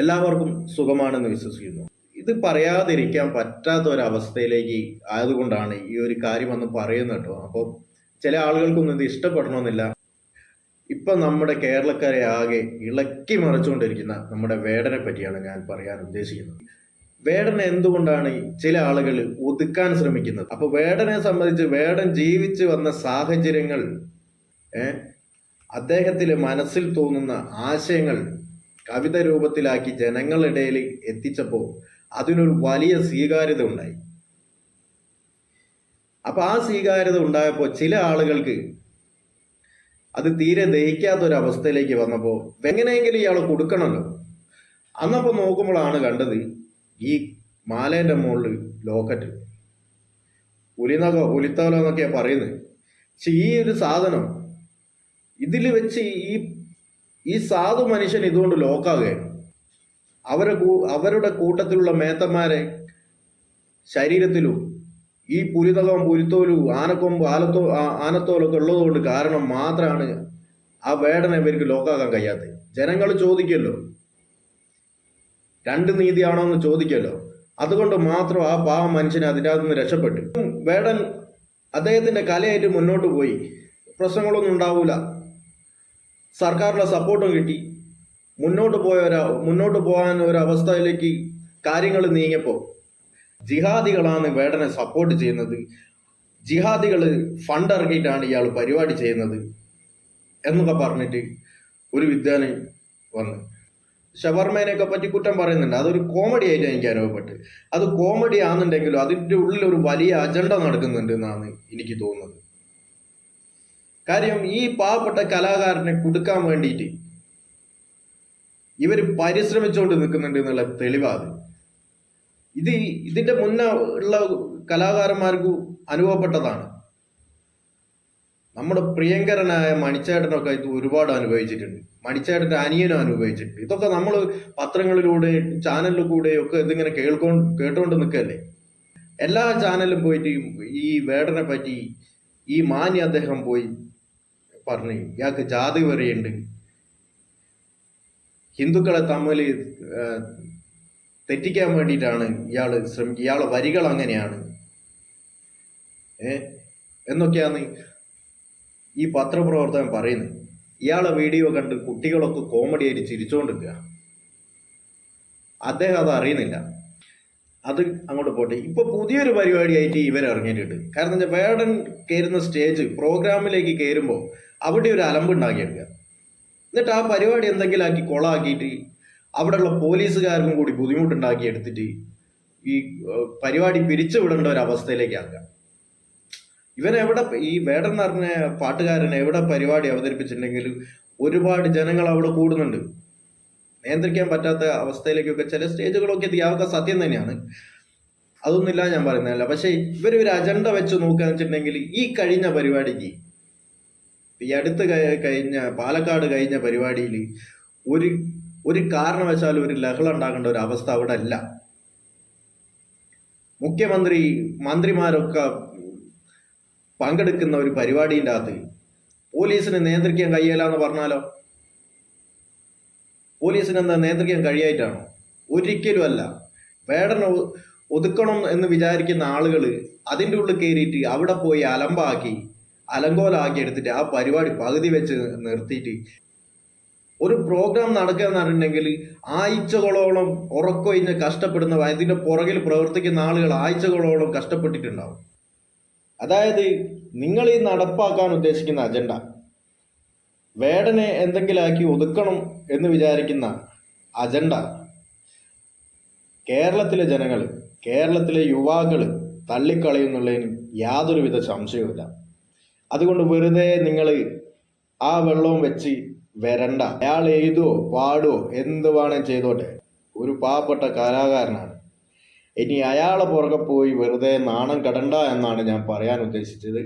എല്ലാവർക്കും സുഖമാണെന്ന് വിശ്വസിക്കുന്നു. ഇത് പറയാതിരിക്കാൻ പറ്റാത്ത ഒരു അവസ്ഥയിലേക്ക് ആയതുകൊണ്ടാണ് ഈ ഒരു കാര്യം ഒന്ന് പറയുന്നത് കേട്ടോ. അപ്പോൾ ചില ആളുകൾക്കൊന്നും ഇത് ഇഷ്ടപ്പെടണമെന്നില്ല. ഇപ്പൊ നമ്മുടെ കേരളക്കാരെ ആകെ ഇളക്കി മറിച്ചുകൊണ്ടിരിക്കുന്ന നമ്മുടെ വേടനെ പറ്റിയാണ് ഞാൻ പറയാൻ ഉദ്ദേശിക്കുന്നത്. വേടനെ എന്തുകൊണ്ടാണ് ചില ആളുകൾ ഒതുക്കാൻ ശ്രമിക്കുന്നത്? അപ്പൊ വേടനെ സംബന്ധിച്ച് വേടൻ ജീവിച്ചു വന്ന സാഹചര്യങ്ങൾ അദ്ദേഹത്തിലെ മനസ്സിൽ തോന്നുന്ന ആശയങ്ങൾ കവിത രൂപത്തിലാക്കി ജനങ്ങളിടയിൽ എത്തിച്ചപ്പോൾ അതിനൊരു വലിയ സ്വീകാര്യത ഉണ്ടായി. അപ്പൊ ആ സ്വീകാര്യത ഉണ്ടായപ്പോൾ ചില ആളുകൾക്ക് അത് തീരെ ദഹിക്കാത്തൊരവസ്ഥയിലേക്ക് വന്നപ്പോൾ എങ്ങനെയെങ്കിലും ഇയാൾ കൊടുക്കണമല്ലോ അന്നപ്പോൾ നോക്കുമ്പോഴാണ് കണ്ടത് ഈ മാലേന്റെ മുകളിൽ ലോക്കറ്റ്. പുലിനകോ പുലിത്തോലോ എന്നൊക്കെയാണ് പറയുന്നത്. പക്ഷെ ഈ ഒരു സാധനം ഇതിൽ വെച്ച് ഈ ഈ സാധു മനുഷ്യൻ ഇതുകൊണ്ട് ലോക്കാകുകയാണ്. അവരെ അവരുടെ കൂട്ടത്തിലുള്ള മേത്തന്മാരെ ശരീരത്തിലും ഈ പുലിതകം പുലിത്തോലും ആനക്കൊമ്പ് ആലത്തോ ആനത്തോലൊക്കെ ഉള്ളതുകൊണ്ട് കാരണം മാത്രമാണ് ആ വേടന ഇവർക്ക് ലോക്കാക്കാൻ കഴിയാത്തത്. ജനങ്ങൾ ചോദിക്കല്ലോ. രണ്ട് നീതിയാണോ എന്ന് ചോദിക്കുമല്ലോ അതുകൊണ്ട് മാത്രം ആ പാവ മനുഷ്യനെ അതിന്റെ അകത്ത് നിന്ന് രക്ഷപ്പെട്ടു. വേടൻ അദ്ദേഹത്തിന്റെ കലയായിട്ട് മുന്നോട്ട് പോയി. പ്രശ്നങ്ങളൊന്നും ഉണ്ടാവൂല. സർക്കാരിന്റെ സപ്പോർട്ടും കിട്ടി. മുന്നോട്ട് പോയ ഒരു മുന്നോട്ട് പോകാൻ ഒരു അവസ്ഥയിലേക്ക് കാര്യങ്ങൾ നീങ്ങിയപ്പോൾ ജിഹാദികളാണ് വേടനെ സപ്പോർട്ട് ചെയ്യുന്നത്. ജിഹാദികൾ ഫണ്ട് ഇറക്കിയിട്ടാണ് ഇയാൾ പരിപാടി ചെയ്യുന്നത് എന്നൊക്കെ പറഞ്ഞിട്ട് ഒരു വിദ്വാന് വന്ന്. ഷവർമേനെയൊക്കെ പറ്റി കുറ്റം പറയുന്നുണ്ട്. അതൊരു കോമഡി ആയിട്ട് എനിക്ക് അനുഭവപ്പെട്ട് അത് കോമഡി ആണെന്നുണ്ടെങ്കിലും അതിന്റെ ഉള്ളിൽ ഒരു വലിയ അജണ്ട നടക്കുന്നുണ്ട് എന്നാണ് എനിക്ക് തോന്നുന്നത്. കാര്യം ഈ പാവപ്പെട്ട കലാകാരനെ കൊടുക്കാൻ വേണ്ടിയിട്ട് ഇവർ പരിശ്രമിച്ചുകൊണ്ട് നിൽക്കുന്നുണ്ട് എന്നുള്ള തെളിവാണ്. ഇത് ഇതിന്റെ മുന്നേ ഉള്ള കലാകാരന്മാർക്ക് അനുഭവപ്പെട്ടതാണ്. നമ്മുടെ പ്രിയങ്കരനായ മണിച്ചേട്ടനൊക്കെ ഇത് ഒരുപാട് അനുഭവിച്ചിട്ടുണ്ട്. മണിച്ചേട്ടന്റെ അനിയനും അനുഭവിച്ചിട്ടുണ്ട്. ഇതൊക്കെ നമ്മൾ പത്രങ്ങളിലൂടെ ചാനലിലൂടെ ഒക്കെ ഇതിങ്ങനെ കേൾക്കോ കേട്ടോണ്ട് നിൽക്കല്ലേ? എല്ലാ ചാനലിലും പോയിട്ട് ഈ വേടനെ പറ്റി ഈ മാന്യ അദ്ദേഹം പോയി പറഞ്ഞു ഇയാൾക്ക് ജാതി വരെയുണ്ട് ഹിന്ദുക്കളെ തമ്മിൽ തെറ്റിക്കാൻ വേണ്ടിയിട്ടാണ് ഇയാൾ ശ്രമിക്കുക ഇയാളെ വരികൾ അങ്ങനെയാണ്. ഏ? എന്നൊക്കെയാണ് ഈ പത്രപ്രവർത്തകൻ പറയുന്നത്. ഇയാളെ വീഡിയോ കണ്ട് കുട്ടികളൊക്കെ കോമഡി ആയിട്ട് ചിരിച്ചുകൊണ്ടിരിക്കുക അദ്ദേഹം അത് അറിയുന്നില്ല. അത് അങ്ങോട്ട് പോട്ടെ. ഇപ്പൊ പുതിയൊരു പരിപാടിയായിട്ട് ഇവർ ഇറങ്ങിയിട്ടുണ്ട്. കാരണം എന്താ വേടൻ കയറുന്ന സ്റ്റേജ് പ്രോഗ്രാമിലേക്ക് കയറുമ്പോൾ അവിടെ ഒരു അലമ്പുണ്ടാക്കിയെടുക്കുക എന്നിട്ട് ആ പരിപാടി എന്തെങ്കിലും ആക്കി കൊളാക്കിയിട്ട് അവിടെയുള്ള പോലീസുകാർക്കും കൂടി ബുദ്ധിമുട്ടുണ്ടാക്കി എടുത്തിട്ട് ഈ പരിപാടി പിരിച്ചുവിടേണ്ട ഒരു അവസ്ഥയിലേക്ക് ആക്കുക. ഇവൻ എവിടെ ഈ വേടൻ എന്ന് പറഞ്ഞ പാട്ടുകാരൻ എവിടെ പരിപാടി അവതരിപ്പിച്ചിട്ടുണ്ടെങ്കിലും ഒരുപാട് ജനങ്ങൾ അവിടെ കൂടുന്നുണ്ട്. നിയന്ത്രിക്കാൻ പറ്റാത്ത അവസ്ഥയിലേക്കൊക്കെ ചില സ്റ്റേജുകളൊക്കെ എത്തിയാവുക സത്യം തന്നെയാണ്. അതൊന്നുമില്ല ഞാൻ പറയുന്നതല്ല. പക്ഷെ ഇവർ ഒരു അജണ്ട വെച്ച് നോക്കുകയെന്ന് വെച്ചിട്ടുണ്ടെങ്കിൽ ഈ കഴിഞ്ഞ പരിപാടിക്ക് ഈ അടുത്ത് കഴിഞ്ഞ പാലക്കാട് കഴിഞ്ഞ പരിപാടിയിൽ ഒരു ഒരു കാരണവശാലും ഒരു ലഹള ഉണ്ടാകേണ്ട ഒരു അവസ്ഥ അവിടെ അല്ല. മുഖ്യമന്ത്രി മന്ത്രിമാരൊക്കെ പങ്കെടുക്കുന്ന ഒരു പരിപാടിന്റെ അകത്ത് പോലീസിനെ നിയന്ത്രിക്കാൻ കഴിയില്ല എന്ന് പറഞ്ഞാലോ? പോലീസിന് നേതൃത്വം നിയന്ത്രിക്കാൻ കഴിയായിട്ടാണോ? ഒരിക്കലും അല്ല വേടനെ ഒതുക്കണം എന്ന് വിചാരിക്കുന്ന ആളുകൾ അതിന്റെ ഉള്ളിൽ കയറിയിട്ട് അവിടെ പോയി അലമ്പാക്കി അലങ്കോലാക്കി എടുത്തിട്ട് ആ പരിപാടി പകുതി വെച്ച് നിർത്തിയിട്ട് ഒരു പ്രോഗ്രാം നടക്കുക എന്ന് പറഞ്ഞിട്ടുണ്ടെങ്കിൽ ആഴ്ചകളോളം ഉറക്കൊഴിഞ്ഞ് കഷ്ടപ്പെടുന്ന അതിന്റെ പുറകിൽ പ്രവർത്തിക്കുന്ന ആളുകൾ ആഴ്ചകളോളം കഷ്ടപ്പെട്ടിട്ടുണ്ടാവും. അതായത് നിങ്ങൾ ഈ നടപ്പാക്കാൻ ഉദ്ദേശിക്കുന്ന അജണ്ട വേടനെ എന്തെങ്കിലാക്കി ഒതുക്കണം എന്ന് വിചാരിക്കുന്ന അജണ്ട. കേരളത്തിലെ ജനങ്ങൾ കേരളത്തിലെ യുവാക്കൾ തള്ളിക്കളയുന്നുള്ളതിന് യാതൊരുവിധ സംശയവുമില്ല. അതുകൊണ്ട് വെറുതെ നിങ്ങൾ ആ വെള്ളവും വെച്ച് വരണ്ട. അയാൾ എഴുതുവോ പാടുവോ എന്ത് വേണേ ചെയ്തോട്ടെ. ഒരു പാവപ്പെട്ട കലാകാരനാണ്. ഇനി അയാളെ പുറകെ പോയി വെറുതെ നാണം കടണ്ട എന്നാണ് ഞാൻ പറയാൻ ഉദ്ദേശിച്ചത്.